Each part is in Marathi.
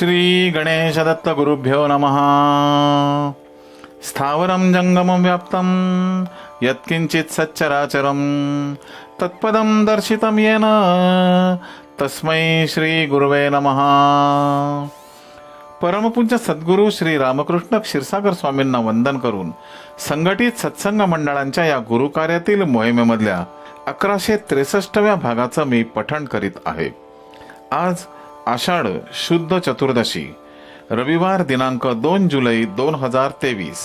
श्री गणेश दत्त गुरुभ्यो नमः। स्थावरं जङ्गमं व्याप्तं यत्किञ्चित् सच्चराचरं तत्पदं दर्शितं येन तस्मै श्रीगुरुवे नमः। परमपूज्य सद्गुरू श्री रामकृष्ण क्षीरसागर स्वामींना वंदन करून संघटित सत्संग मंडळांच्या या गुरुकार्यातील मोहिमेमधल्या अकराशे त्रेसष्टव्या भागाचं मी पठण करीत आहे. आज आषाढ शुद्ध चतुर्दशी रविवार दिनांक दोन जुलै दोन हजार तेवीस.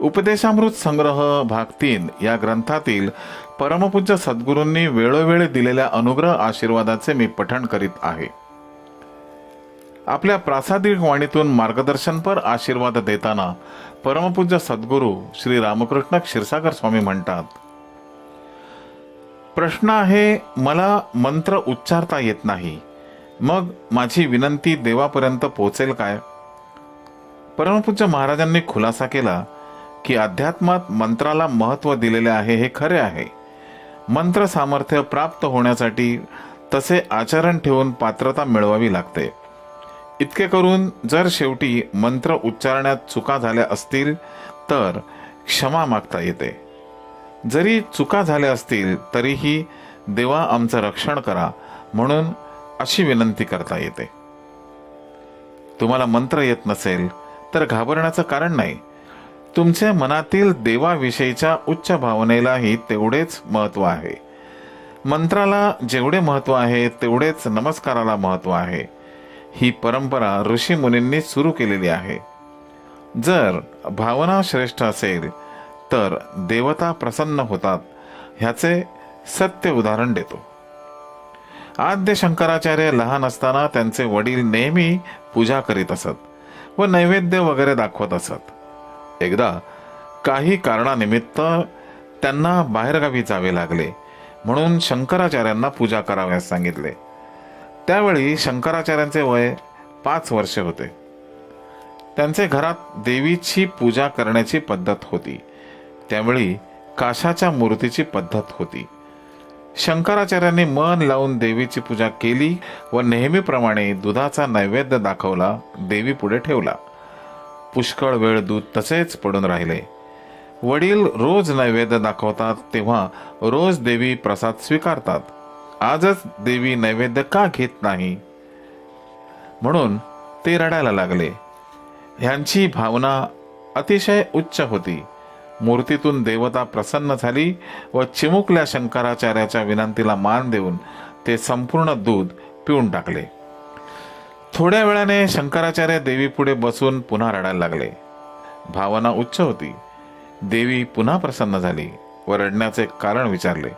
उपदेशामृत संग्रह भाग तीन या ग्रंथातील परमपूज्य सद्गुरूंनी वेळोवेळी दिलेल्या अनुग्रह आशीर्वादाचे मी पठण करीत आहे. आपल्या प्रासादिक वाणीतून मार्गदर्शनपर आशीर्वाद देताना परमपूज्य सद्गुरू श्री रामकृष्ण क्षीरसागर स्वामी म्हणतात प्रश्न आहे मला मंत्र उच्चारता येत नाही. मग माझी विनंती देवापर्यंत पोहोचेल काय? परमपूज्य महाराजांनी खुलासा केला की अध्यात्मात मंत्राला महत्त्व दिलेले आहे हे खरे आहे. मंत्र सामर्थ्य प्राप्त होण्यासाठी तसे आचरण ठेवून पात्रता मिळवावी लागते. इतके करून जर शेवटी मंत्र उच्चारण्यात चुका झाल्या असतील तर क्षमा मागता येते. जरी चुका झाल्या असतील तरीही देवा आमचं रक्षण करा म्हणून अशी विनंती करता येते. तुम्हाला मंत्र येत नसेल तर घाबरण्याचं कारण नाही. तुमच्या मनातील देवाविषयीच्या उच्च भावनेलाही तेवढेच महत्त्व आहे. मंत्राला जेवढे महत्त्व आहे तेवढेच नमस्काराला महत्त्व आहे. ही परंपरा ऋषी मुनींनी सुरू केलेली आहे. जर भावना श्रेष्ठ असेल तर देवता प्रसन्न होतात ह्याचे सत्य उदाहरण देतो. आद्य शंकराचार्य लहान असताना त्यांचे वडील नेहमी पूजा करीत असत व नैवेद्य वगैरे दाखवत असत. एकदा काही कारणानिमित्त त्यांना बाहेरगावी जावे लागले म्हणून शंकराचार्यांना पूजा कराव्यास सांगितले. त्यावेळी शंकराचार्यांचे वय पाच वर्षे होते. त्यांचे घरात देवीची पूजा करण्याची पद्धत होती. त्यावेळी काशाच्या मूर्तीची पद्धत होती. शंकराचार्यांनी मन लावून देवीची पूजा केली व नेहमीप्रमाणे दुधाचा नैवेद्य दाखवला देवी पुढे ठेवला. पुष्कळ वेळ दूध तसेच पडून राहिले. वडील रोज नैवेद्य दाखवतात तेव्हा रोज देवी प्रसाद स्वीकारतात. आजच देवी नैवेद्य का घेत नाही? म्हणून ते रडायला लागले. ह्यांची भावना अतिशय उच्च होती. मूर्तीतून देवता प्रसन्न झाली व चिमुकल्या शंकराचार्याच्या विनंतीला मान देऊन ते संपूर्ण दूध पिऊन टाकले. थोड्या वेळाने शंकराचार्य देवीपुढे बसून पुन्हा रडायला लागले. भावना उच्च होती. देवी पुन्हा प्रसन्न झाली व रडण्याचे कारण विचारले.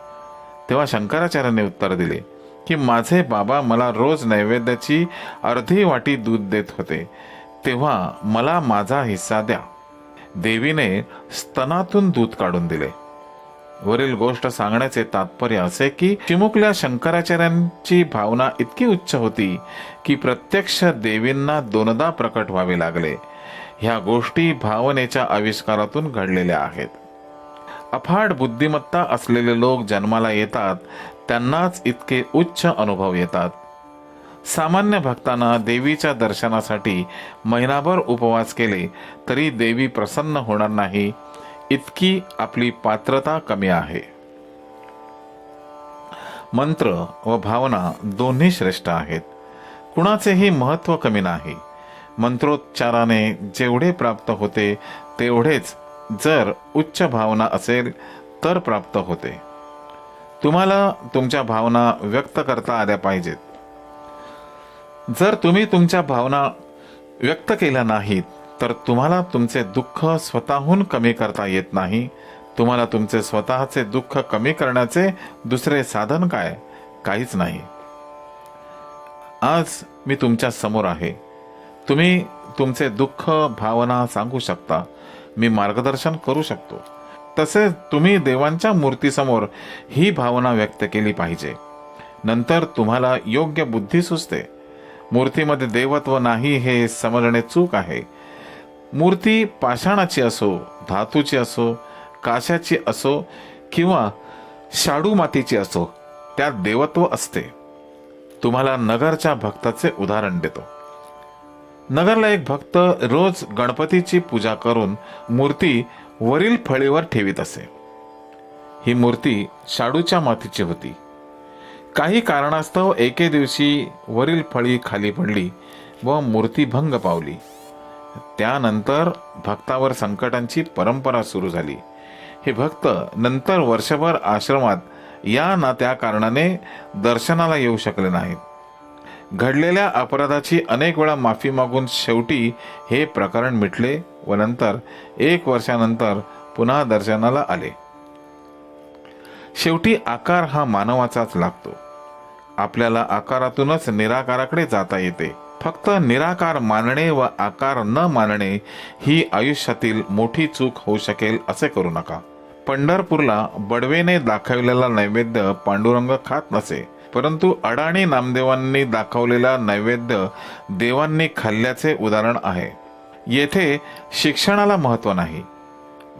तेव्हा शंकराचार्याने उत्तर दिले की माझे बाबा मला रोज नैवेद्याची अर्धी वाटी दूध देत होते. तेव्हा मला माझा हिस्सा द्या. देवीने स्तनातून दूध काढून दिले. वरील गोष्ट सांगण्याचे तात्पर्य असे की चिमुकल्या शंकराचार्यांची भावना इतकी उच्च होती की प्रत्यक्ष देवींना दोनदा प्रकट व्हावे लागले. ह्या गोष्टी भावनेच्या आविष्कारातून घडलेल्या आहेत. अफाट बुद्धिमत्ता असलेले लोक जन्माला येतात त्यांनाच इतके उच्च अनुभव येतात. सामान्य भक्तांना देवीच्या दर्शनासाठी महिनाभर उपवास केले तरी देवी प्रसन्न होणार नाही. इतकी आपली पात्रता कमी आहे. मंत्र व भावना दोन्ही श्रेष्ठ आहेत. कुणाचेही महत्त्व कमी नाही. मंत्रोच्चाराने जेवढे प्राप्त होते तेवढेच जर उच्च भावना असेल तर प्राप्त होते. तुम्हाला तुमच्या भावना व्यक्त करता आल्या पाहिजेत. जर तुम्ही तुमच्या भावना व्यक्त केल्या नाहीत तर तुम्हाला तुमचे दुःख स्वतःहून कमी करता येत नाही. तुम्हाला तुमचे स्वतःचे दुःख कमी करण्याचे दुसरे साधन काय? काहीच नाही. आज मी तुमच्यासमोर आहे. तुम्ही तुमचे दुःख भावना सांगू शकता. मी मार्गदर्शन करू शकतो. तसेच तुम्ही देवांच्या मूर्तीसमोर ही भावना व्यक्त केली पाहिजे. नंतर तुम्हाला योग्य बुद्धी सुचते. मूर्तीमध्ये देवत्व नाही हे समजणे चूक आहे. मूर्ती पाषाणाची असो धातूची असो काशाची असो किंवा शाडू मातीची असो त्यात देवत्व असते. तुम्हाला नगरच्या भक्ताचे उदाहरण देतो. नगरला एक भक्त रोज गणपतीची पूजा करून मूर्ती वरील फळीवर ठेवीत असे. ही मूर्ती शाडूच्या मातीची होती. काही कारणास्तव एके दिवशी वरील फळी खाली पडली व मूर्ती भंग पावली. त्यानंतर भक्तावर संकटांची परंपरा सुरू झाली. हे भक्त नंतर वर्षभर आश्रमात या ना त्या कारणाने दर्शनाला येऊ शकले नाहीत. घडलेल्या अपराधाची अनेक वेळा माफी मागून शेवटी हे प्रकरण मिटले व नंतर एक वर्षानंतर पुन्हा दर्शनाला आले. शेवटी आकार हा मानवाचाच लागतो. आपल्याला आकारातूनच निराकाराकडे जाता येते. फक्त निराकार मानणे व आकार न मानणे ही आयुष्यातील मोठी चूक होऊ शकेल असे करू नका. पंढरपूरला बडवेने दाखवलेला नैवेद्य पांडुरंग खात नसे. परंतु अडाणी नामदेवांनी दाखवलेला नैवेद्य देवांनी खाल्ल्याचे उदाहरण आहे. येथे शिक्षणाला महत्त्व नाही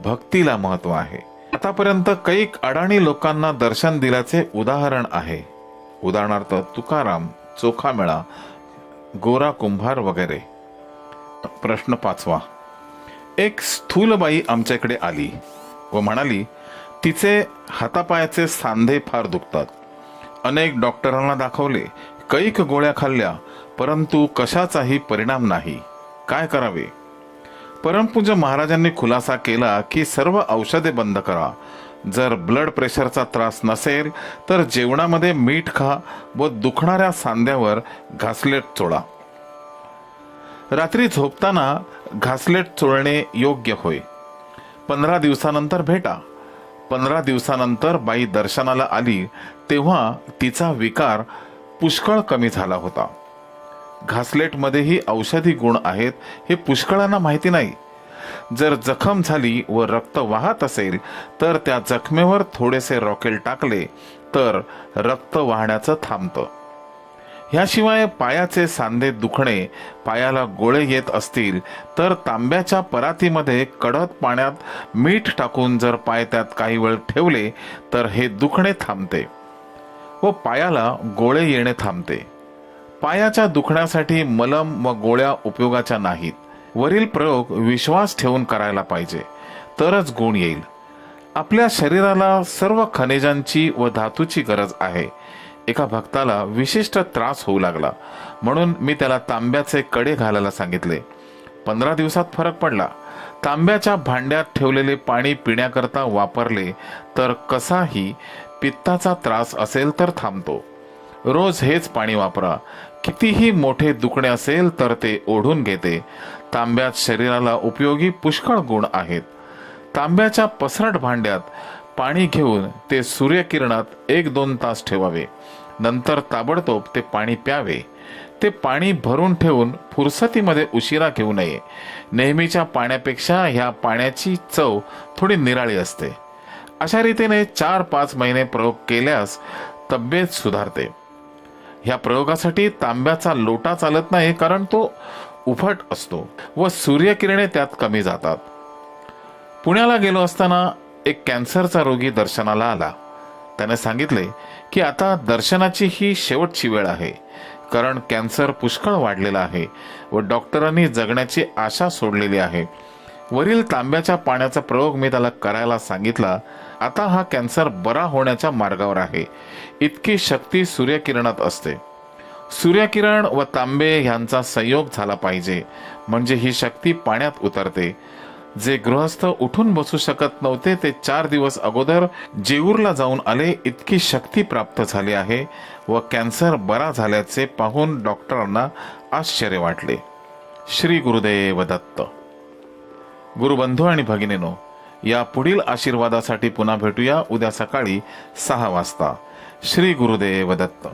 भक्तीला महत्त्व आहे. आतापर्यंत कैक अडाणी लोकांना दर्शन दिल्याचे उदाहरण आहे. उदाहरणार्थ तुकाराम चोखामेळा गोरा कुंभार वगैरे. प्रश्न पाचवा. एक स्थूलबाई आमच्याकडे आली व म्हणाली तिचे हातापायाचे सांधे फार दुखतात. अनेक डॉक्टरांना दाखवले कैक गोळ्या खाल्ल्या परंतु कशाचाही परिणाम नाही. काय करावे? परमपूज्य महाराजांनी खुलासा केला की सर्व औषधे बंद करा. जर ब्लड प्रेशरचा त्रास नसेल तर जेवणामध्ये मीठ खा व दुखणाऱ्या सांध्यावर घासलेट चोळा. रात्री झोपताना घासलेट चोळणे योग्य होय. पंधरा दिवसानंतर भेटा. पंधरा दिवसानंतर बाई दर्शनाला आली तेव्हा तिचा विकार पुष्कळ कमी झाला होता. घासलेटमध्येही औषधी गुण आहेत हे पुष्कळांना माहिती नाही. जर जखम झाली व रक्त वाहत असेल तर त्या जखमेवर थोडेसे रॉकेल टाकले तर रक्त वाहण्याचं थांबतं. ह्याशिवाय पायाचे सांधे दुखणे पायाला गोळे येत असतील तर तांब्याच्या परातीमध्ये कडत पाण्यात मीठ टाकून जर पाय त्यात काही वेळ ठेवले तर हे दुखणे थांबते व पायाला गोळे येणे थांबते. पायाच्या दुखण्यासाठी मलम व गोळ्या उपयोगाच्या नाहीत. वरील प्रयोग विश्वास ठेवून करायला पाहिजे. तरच गुण येईल. आपल्या शरीराला सर्व खनिजांची व धातूची गरज आहे. एका भक्ताला विशिष्ट त्रास होऊ लागला. म्हणून मी त्याला तांब्याचे कडे घालायला सांगितले. पंधरा दिवसात फरक पडला. तांब्याच्या भांड्यात ठेवलेले पाणी पिण्याकरता वापरले तर कसाही पित्ताचा त्रास असेल तर थांबतो. रोज हेच पाणी वापरा. कितीही मोठे दुखणे असेल तर ते ओढून घेते. तांब्यात शरीराला उपयोगी पुष्कळ गुण आहेत. तांब्याच्या पसरट भांड्यात पाणी घेऊन ते सूर्यकिरणात एक दोन तास ठेवावे. नंतर ताबडतोब ते पाणी प्यावे. ते पाणी भरून ठेवून फुरसतीमध्ये उशिरा घेऊ नये. नेहमीच्या पाण्यापेक्षा ह्या पाण्याची चव थोडी निराळी असते. अशा रीतीने चार पाच महिने प्रयोग केल्यास तब्येत सुधारते. ह्या प्रयोगासाठी तांब्याचा लोटा चालत नाही कारण तो उफट असतो व सूर्यकिरणे त्यात कमी जातात. पुण्याला गेलो असताना एक कॅन्सरचा रोगी दर्शनाला आला. त्याने सांगितले की आता दर्शनाची ही शेवटची वेळ आहे कारण कॅन्सर पुष्कळ वाढलेला आहे व डॉक्टरांनी जगण्याची आशा सोडलेली आहे. वरील तांब्याच्या पाण्याचा प्रयोग मी त्याला करायला सांगितला आता हा कॅन्सर बरा होण्याच्या मार्गावर आहे. इतकी शक्ती सूर्यकिरणात असते. सूर्यकिरण व तांबे ह्यांचा संयोग झाला पाहिजे. म्हणजे ही शक्ती पाण्यात उतरते. जे गृहस्थ उठून बसू शकत नव्हते ते चार दिवस अगोदर जेऊरला जाऊन आले इतकी शक्ती प्राप्त झाली आहे व कॅन्सर बरा झाल्याचे पाहून डॉक्टरांना आश्चर्य वाटले. श्री गुरुदेव दत्त. गुरुबंधू आणि भगिनीनो या पुढील आशीर्वादासाठी पुन्हा भेटूया. उद्या सकाळी सहा वाजता. श्री गुरुदेव दत्त.